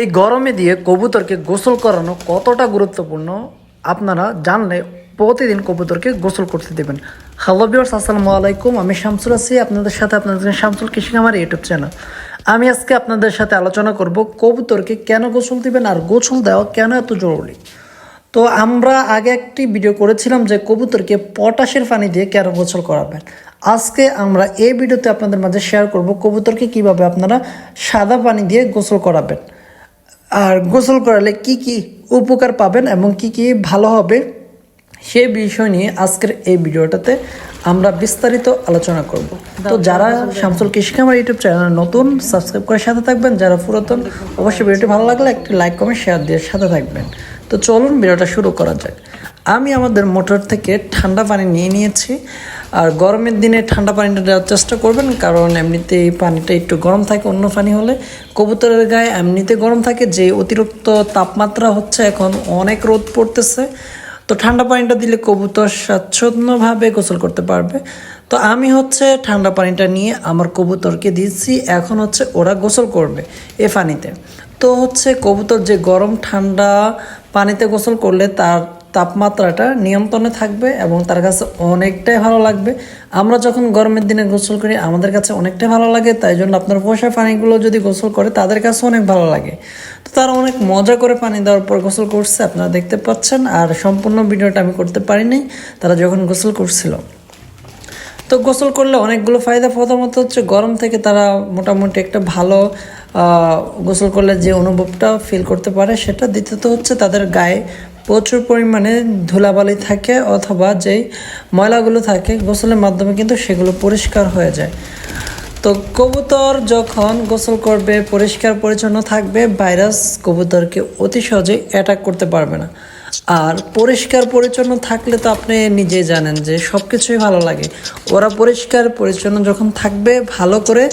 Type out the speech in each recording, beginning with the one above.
এই গরমে দিয়ে কবুতরকে গোসল করানো কতটা গুরুত্বপূর্ণ, আপনারা জানলে প্রতিদিন কবুতরকে গোসল করতে দেবেন। হ্যালো বিয়ার্স আসসালামু আলাইকুম। আমি শামসুল আছি, আপনাদের সাথে আপনাদের শামসুল কৃষি আমার ইউটিউব চ্যানেল আমি আজকে আপনাদের সাথে আলোচনা করব কবুতরকে কেন গোসল দিবেন আর গোসল দেওয়া কেন এত জরুরি। তো আমরা আগে একটি ভিডিও করেছিলাম যে কবুতরকে পটাশের পানি দিয়ে কেন গোসল করাবেন। আজকে আমরা এই ভিডিওতে আপনাদের মাঝে শেয়ার করব কবুতরকে কীভাবে আপনারা সাদা পানি দিয়ে গোসল করাবেন। আর গোসল করালে কি কি উপকার পাবেন এবং কি কি ভালো হবে সে বিষয় নিয়ে আজকের এই ভিডিওটাতে আমরা বিস্তারিত আলোচনা করব। তো যারা শামসুল কৃষি আমার ইউটিউব চ্যানেল নতুন সাবস্ক্রাইব করে সাথে থাকবেন। যারা পুরাতন অবশ্যই ভিডিওটি ভালো লাগলে একটি লাইক কমেন্ট শেয়ার দিয়ে সাথে থাকবেন। তো চলুন ভিডিওটা শুরু করা যাক। আমি আমাদের মোটর থেকে ঠান্ডা পানি নিয়ে নিয়েছি। আর গরমের দিনে ঠান্ডা পানিটা দেওয়ার চেষ্টা করবেন, কারণ এমনিতে এই পানিটা একটু গরম থাকে অন্য পানি হলে। কবুতরের গায়ে এমনিতে গরম থাকে, যে অতিরিক্ত তাপমাত্রা হচ্ছে এখন অনেক রোদ পড়তেছে। তো ঠান্ডা পানিটা দিলে কবুতর স্বাচ্ছন্দ্যভাবে গোসল করতে পারবে। তো আমি হচ্ছে ঠান্ডা পানিটা নিয়ে আমার কবুতরকে দিচ্ছি এখন হচ্ছে ওরা গোসল করবে এ পানিতে। তো হচ্ছে কবুতর যে গরম ঠান্ডা পানিতে গোসল করলে তার তাপমাত্রাটা নিয়ন্ত্রণে থাকবে এবং তার কাছে অনেকটাই ভালো লাগবে। আমরা যখন গরমের দিনে গোসল করি, আমাদের কাছে অনেকটাই ভালো লাগে, তাই জন্য আপনার পোষা পানিগুলো যদি গোসল করে, তাদের কাছে অনেক ভালো লাগে। তো তারা অনেক মজা করে পানি দেওয়ার পর গোসল করছে, আপনারা দেখতে পাচ্ছেন, আর সম্পূর্ণ ভিডিওটা আমি করতে পারিনি, তারা যখন গোসল করছিল। তো গোসল করলে অনেকগুলো ফায়দা, প্রথমত হচ্ছে গরম থেকে তারা মোটামুটি একটা ভালো গোসল করলে যে অনুভবটা ফিল করতে পারে, সেটা দ্বিতীয়ত হচ্ছে তাদের গায়ে প্রচুর পরিমাণে ধুলাবালি থাকে অথবা যেই ময়লাগুলো থাকে, গোসলের মাধ্যমে কিন্তু সেগুলো পরিষ্কার হয়ে যায়। তো কবুতর যখন গোসল করবে, পরিষ্কার পরিচ্ছন্ন থাকবে, ভাইরাস কবুতরকে অতি সহজেই অ্যাটাক করতে পারবে না। আর পরিষ্কার পরিচ্ছন্ন থাকলে তো আপনি নিজেই জানেন যে সব কিছুই ভালো লাগে। ওরা পরিষ্কার পরিচ্ছন্ন যখন থাকবে, ভালো করে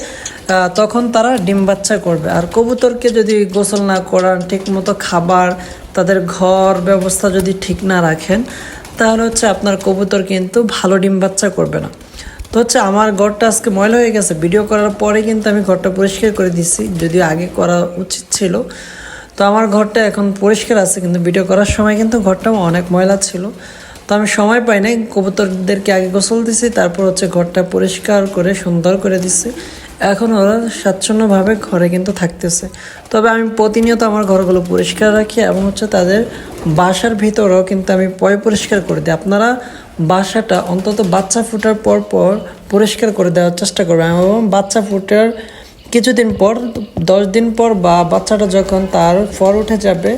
তখন তারা ডিম বাচ্চা করবে। আর কবুতরকে যদি গোসল না করান ঠিকমতো খাবার, তাদের ঘর ব্যবস্থা যদি ঠিক না রাখেন, তাহলে হচ্ছে আপনার কবুতর কিন্তু ভালো ডিম বাচ্চা করবে না। তো হচ্ছে আমার ঘরটা আজকে ময়লা হয়ে গেছে। ভিডিও করার পরে কিন্তু আমি ঘরটা পরিষ্কার করে দিছি, যদিও আগে করা উচিত ছিল। তো আমার ঘরটা এখন পরিষ্কার আছে, কিন্তু ভিডিও করার সময় কিন্তু ঘরটা অনেক ময়লা ছিল। তো আমি সময় পাই নাই, কবুতরদেরকে আগে গোসল দিছি, তারপর হচ্ছে ঘরটা পরিষ্কার করে, সুন্দর করে দিছি। এখন ওরা স্বাচ্ছন্দ্যভাবে ঘরে কিন্তু থাকতেছে। তবে আমি প্রতিনিয়ত আমার ঘরগুলো পরিষ্কার রাখি এবং হচ্ছে তাদের বাসার ভিতরেও কিন্তু আমি পয় পরিষ্কার করে দিই। আপনারা বাসাটা অন্তত বাচ্চা ফোটার পর পর পরিষ্কার করে দেওয়ার চেষ্টা করবেন এবং বাচ্চা ফুটার কিছুদিন পর, দশ দিন পর বা বাচ্চাটা যখন তার ফর উঠে যাবে,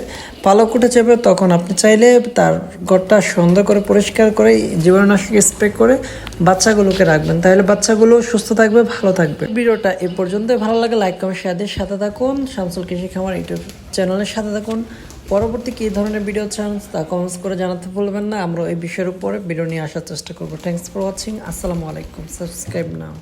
পালক উঠে যাবে, তখন আপনি চাইলে তার ঘরটা সুন্দর করে পরিষ্কার করে, জীবাণুনাশক স্প্রে করে বাচ্চাগুলোকে রাখবেন। তাহলে বাচ্চাগুলো সুস্থ থাকবে, ভালো থাকবে। ভিডিওটা এ পর্যন্ত ভালো লাগে লাইক কমেন্ট শেয়ার দিয়ে সাথে থাকুন। শামসুল কৃষি খামার ইউটিউব চ্যানেলের সাথে থাকুন। পরবর্তী কী ধরনের ভিডিও চান তা কমেন্টস করে জানাতে ভুলবেন না। আমরা এই বিষয়ের উপরে ভিডিও নিয়ে আসার চেষ্টা করব। থ্যাংকস ফর ওয়াচিং আসসালামু আলাইকুম। সাবস্ক্রাইব নাও